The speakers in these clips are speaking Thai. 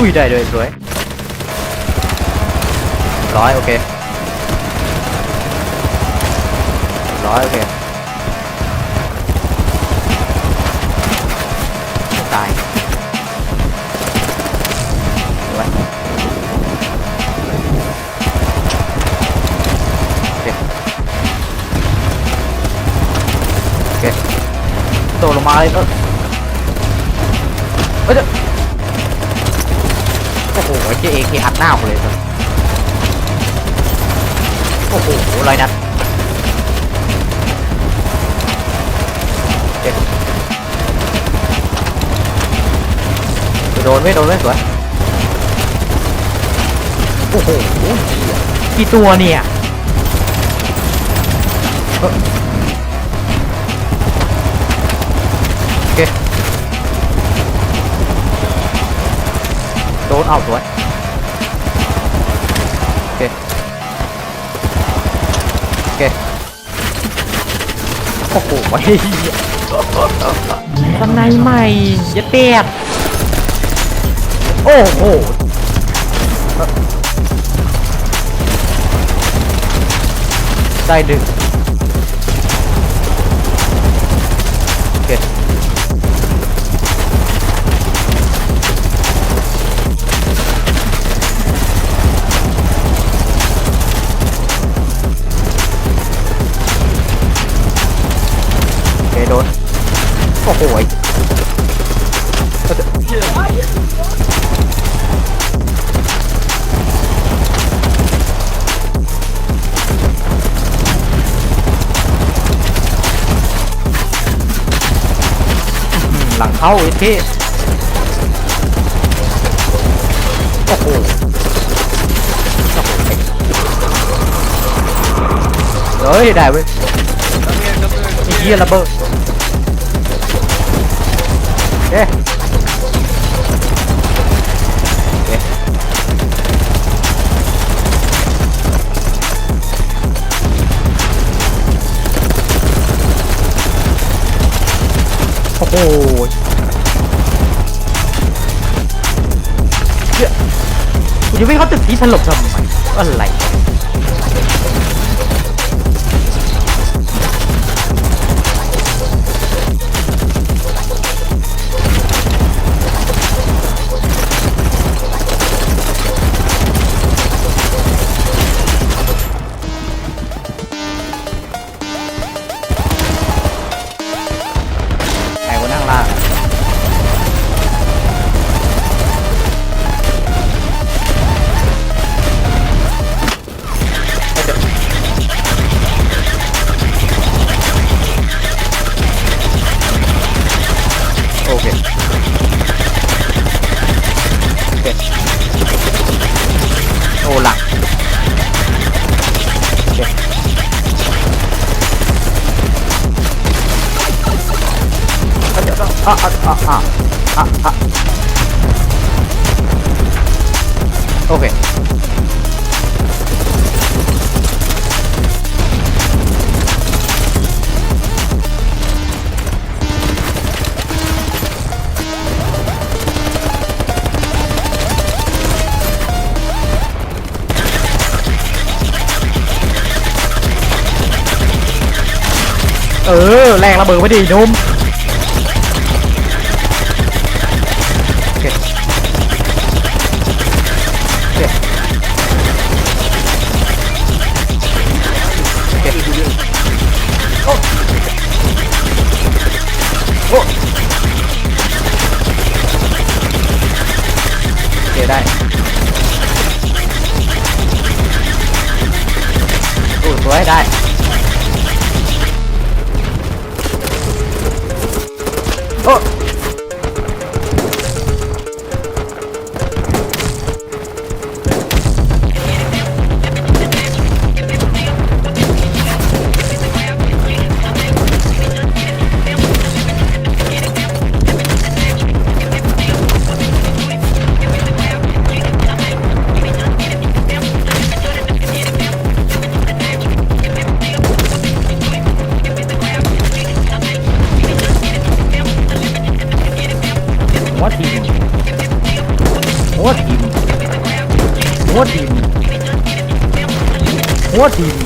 อุ้ยได้เลยสวยร้อยโอเค เจเอเคอัดหน้าผมเลยครับโอ้โหไรนัดโอเคโดนไหม่โดนไหม่สวยโอ้โหกี่ตัวเนี่ยโอเคโดนเอาสวย เคโอ้โหไอ้เหี้ยข้างในใหม่จะแตกโอ้โหได้ดึง หลังเข้าไอ้ที่โอ้โหโอ้โหเฮ้ยได้เว้ยไอ้เหี้ยระเบิดเอ๊ะ จะวิ่งเข้าตึกที่ถล่มทำไมอะไร อะอะอะอะอะอะอะโอเคเออแรงระเบิดไม่ดีนุ่ม ได้โอ้สวยได้ หัวดินหัวดิน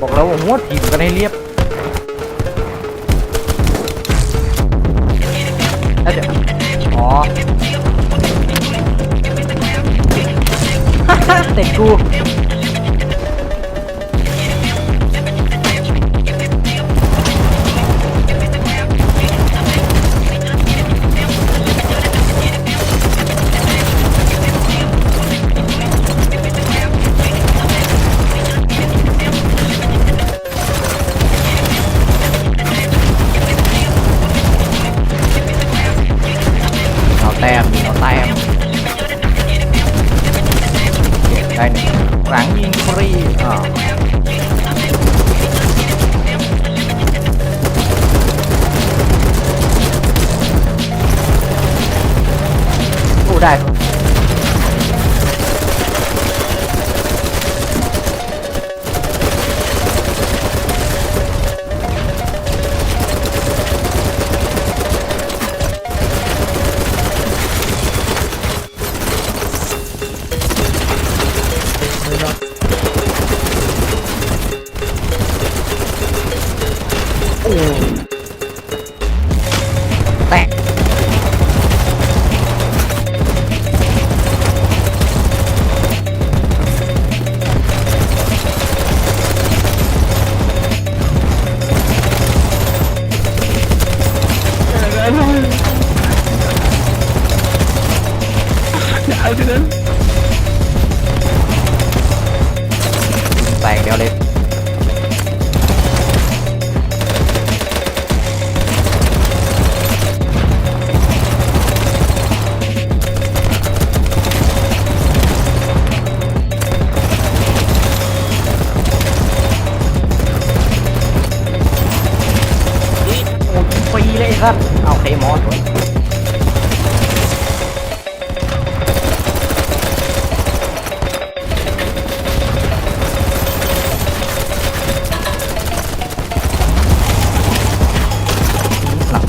บอกแล้วว่าหัวดินกันให้เรียบแล้วเดี๋ยวอ๋อเตะกู ได้หนึ่งหลังยิงฟรีอ่าได้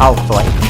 เข้าสวย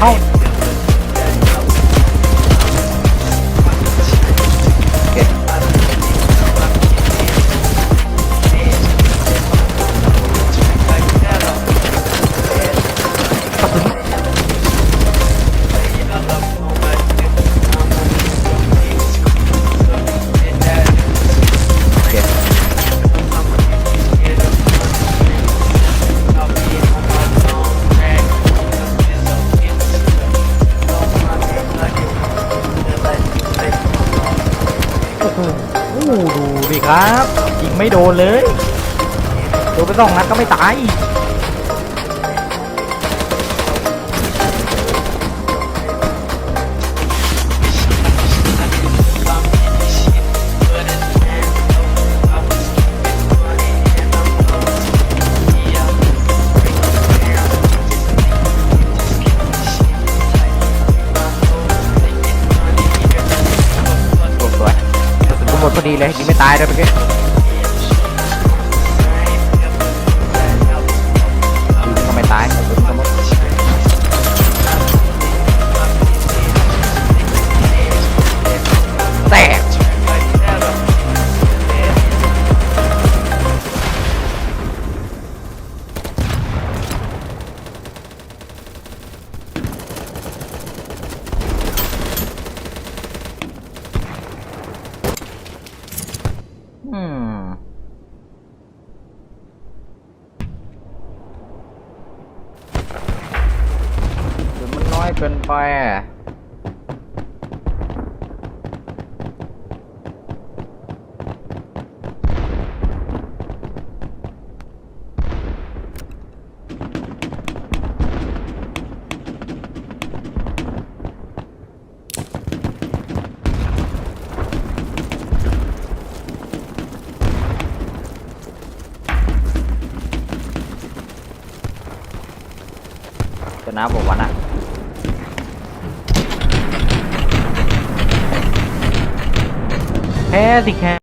out. ครับยิงไม่โดนเลย โดนไปสองนัดก็ไม่ตาย ดีเลยยิงไม่ตายเลยเมื่อกี้ อืมกระสุนมันน้อยเกินไปอะ นะบอกวันอะแค่สิแค่